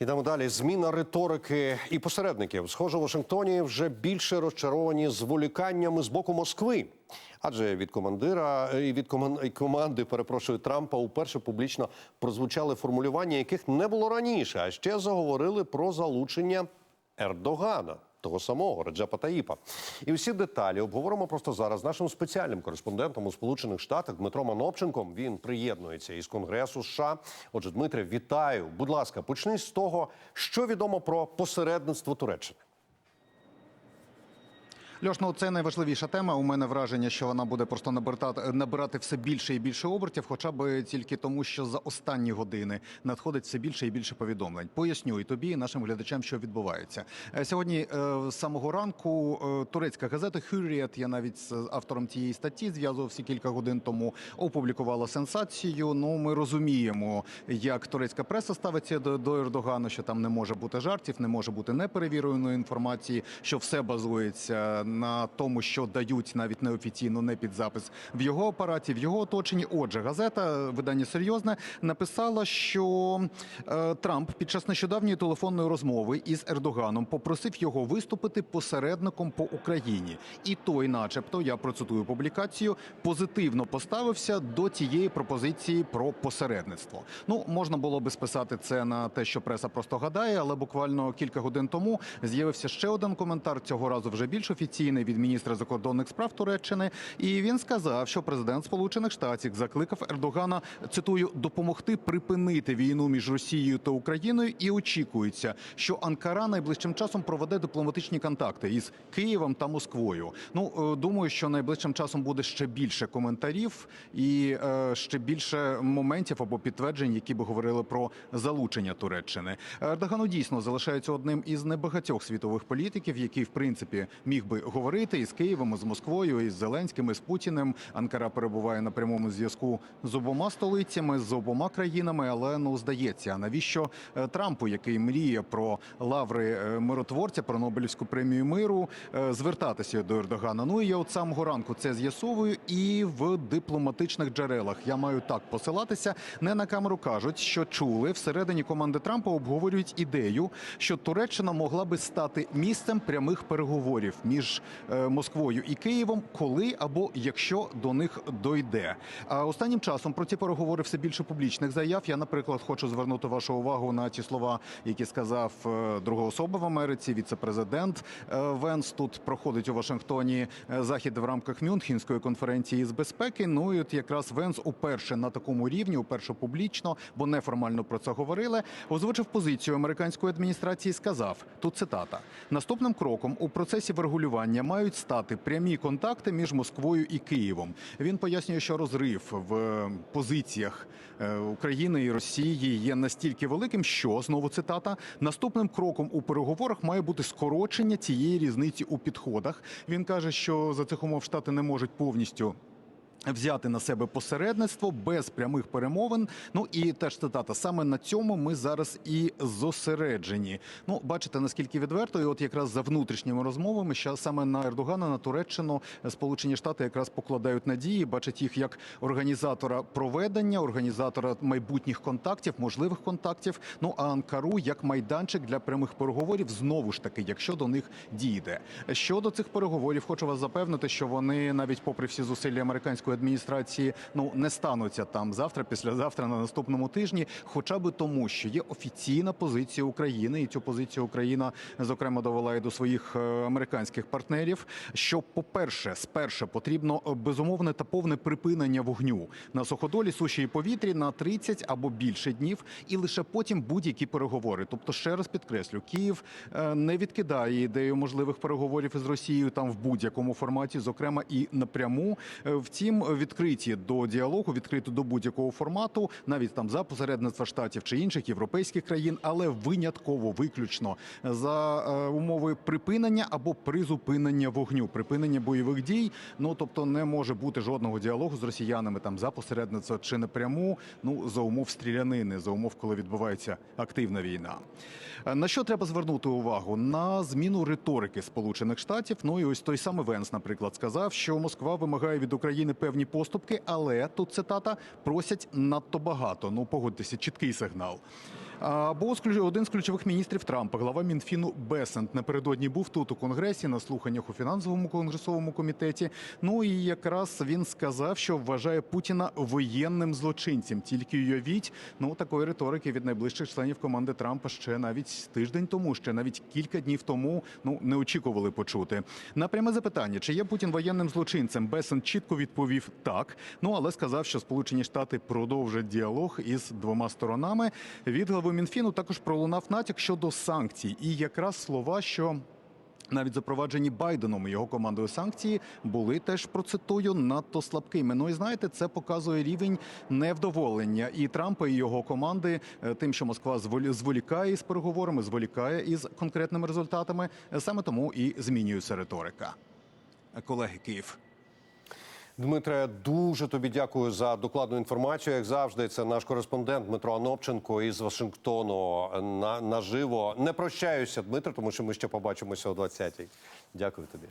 Ідемо далі. Зміна риторики і посередників. Схоже, в Вашингтоні вже більше розчаровані зволіканнями з боку Москви. Адже від командира і від коман- команди, перепрошую, Трампа уперше публічно прозвучали формулювання, яких не було раніше. А ще заговорили про залучення Ердогана. Того самого Реджепа Таїпа. І всі деталі обговоримо просто зараз з нашим спеціальним кореспондентом у Сполучених Штатах Дмитром Анопченком. Він приєднується із Конгресу США. Отже, Дмитре, вітаю. Будь ласка, почни з того, що відомо про посередництво Туреччини. Льош, ну це найважливіша тема. У мене враження, що вона буде просто набирати, набирати все більше і більше обертів, хоча б тільки тому, що за останні години надходить все більше і більше повідомлень. Поясню і тобі, і нашим глядачам, що відбувається Е, сьогодні. е, З самого ранку е, турецька газета Hürriyet, я навіть з автором цієї статті зв'язувався кілька годин тому. Опублікувала сенсацію. Ну, ми розуміємо, як турецька преса ставиться до, до Ердогана, що там не може бути жартів, не може бути неперевіреної інформації, що все базується на тому, що дають навіть неофіційно, не під запис в його апараті, в його оточенні. Отже, газета видання серйозне написала, що е, Трамп під час нещодавньої телефонної розмови із Ердоганом попросив його виступити посередником по Україні, і той, начебто, я процитую публікацію, позитивно поставився до тієї пропозиції про посередництво. Ну можна було би списати це на те, що преса просто гадає, але буквально кілька годин тому з'явився ще один коментар цього разу вже більш офіційний від міністра закордонних справ Туреччини. І він сказав, що президент Сполучених Штатів закликав Ердогана цитую допомогти припинити війну між Росією та Україною, і очікується, що Анкара найближчим часом проведе дипломатичні контакти із Києвом та Москвою. Ну е, думаю, що найближчим часом буде ще більше коментарів і е, ще більше моментів або підтверджень, які би говорили про залучення Туреччини. Ердогану дійсно залишається одним із небагатьох світових політиків, який в принципі міг би говорити із Києвом, з Москвою, із Зеленським, із Путіним. Анкара перебуває на прямому зв'язку з обома столицями, з обома країнами. Але ну здається, навіщо е, Трампу, який мріє про лаври е, миротворця, про Нобелівську премію миру, е, звертатися до Ердогана? Ну і я от самого ранку це з'ясовую і в дипломатичних джерелах. Я маю так посилатися. Не на камеру кажуть, що чули всередині команди Трампа обговорюють ідею, що Туреччина могла би стати місцем прямих переговорів між е, Москвою і Києвом, коли або якщо до них дойде. А останнім часом про ці переговори все більше публічних заяв. Я, наприклад, хочу звернути вашу увагу на ті слова, які сказав е, друга особа в Америці, віце-президент е, Венс. Тут проходить у Вашингтоні захід в рамках Мюнхенської конференції з безпеки. Ну і от якраз Венс уперше на такому рівні, уперше публічно, бо неформально про це говорили. Озвучив позицію американської адміністрації. Сказав тут цитата: наступним кроком у процесі врегулювання мають стати прямі контакти між Москвою і Києвом. Він пояснює, що розрив в позиціях е, України і Росії є настільки великим, що знову цитата наступним кроком у переговорах має бути скорочення цієї різниці у підходах. Він каже, що за цих умов штати не можуть повністю. Взяти на себе посередництво без прямих перемовин. Ну і теж цитата саме на цьому ми зараз і зосереджені. Ну, бачите, наскільки відверто, і от якраз за внутрішніми розмовами, що саме на Ердогана, на Туреччину, Сполучені Штати якраз покладають надії, бачать їх як організатора проведення, організатора майбутніх контактів, можливих контактів. Ну а Анкару як майданчик для прямих переговорів, знову ж таки, якщо до них дійде. Щодо цих переговорів, хочу вас запевнити, що вони навіть попри всі зусилля американської адміністрації, ну не стануться там завтра, післязавтра, на наступному тижні, хоча би тому, що є офіційна позиція України, і цю позицію Україна зокрема довела і до своїх е, американських партнерів. Що, по-перше, сперше потрібно е, безумовне та повне припинення вогню на суходолі, суші і повітрі на 30 або більше днів, і лише потім будь-які переговори. Тобто, ще раз підкреслю, Київ е, не відкидає ідею можливих переговорів із Росією там в будь-якому форматі, зокрема і напряму. Втім, відкриті до діалогу, відкриті до будь-якого формату, навіть там за посередництва штатів чи інших європейських країн, але винятково виключно за е, умови припинення або призупинення вогню, припинення бойових дій. Ну тобто не може бути жодного діалогу з росіянами там за посередництва чи напряму. Ну за умов стрілянини, за умов, коли відбувається активна війна. Е, На що треба звернути увагу? На зміну риторики Сполучених Штатів. Ну і ось той самий Венс, наприклад, сказав, що Москва вимагає від України певні поступки, але тут цитата просять надто багато. Ну погодьтеся, чіткий сигнал. Або один з ключових міністрів Трампа, глава Мінфіну Бесент, напередодні був тут у конгресі на слуханнях у фінансовому конгресовому комітеті. Ну і якраз він сказав, що вважає Путіна воєнним злочинцем. Тільки уявіть, ну такої риторики від найближчих членів команди Трампа ще навіть тиждень тому, ще навіть кілька днів тому ну не очікували почути. На пряме запитання, чи є Путін воєнним злочинцем, Бесент чітко відповів так. Ну але сказав, що Сполучені Штати продовжать діалог із двома сторонами. Від глави Мінфіну також пролунав натяк щодо санкцій, і якраз слова, що. Навіть запроваджені Байденом і його командою санкції були теж процитую надто слабкими. Ну і знаєте, це показує рівень невдоволення і Трампа і його команди е, тим, що Москва зволікає із переговорами, зволікає із конкретними результатами. Е, Саме тому і змінюється риторика. Колеги Київ. Дмитре, дуже тобі дякую за докладну інформацію. Як завжди, це наш кореспондент Дмитро Анопченко із Вашингтону на, наживо. Не прощаюся, Дмитро, тому що ми ще побачимося о 20-й. Дякую тобі.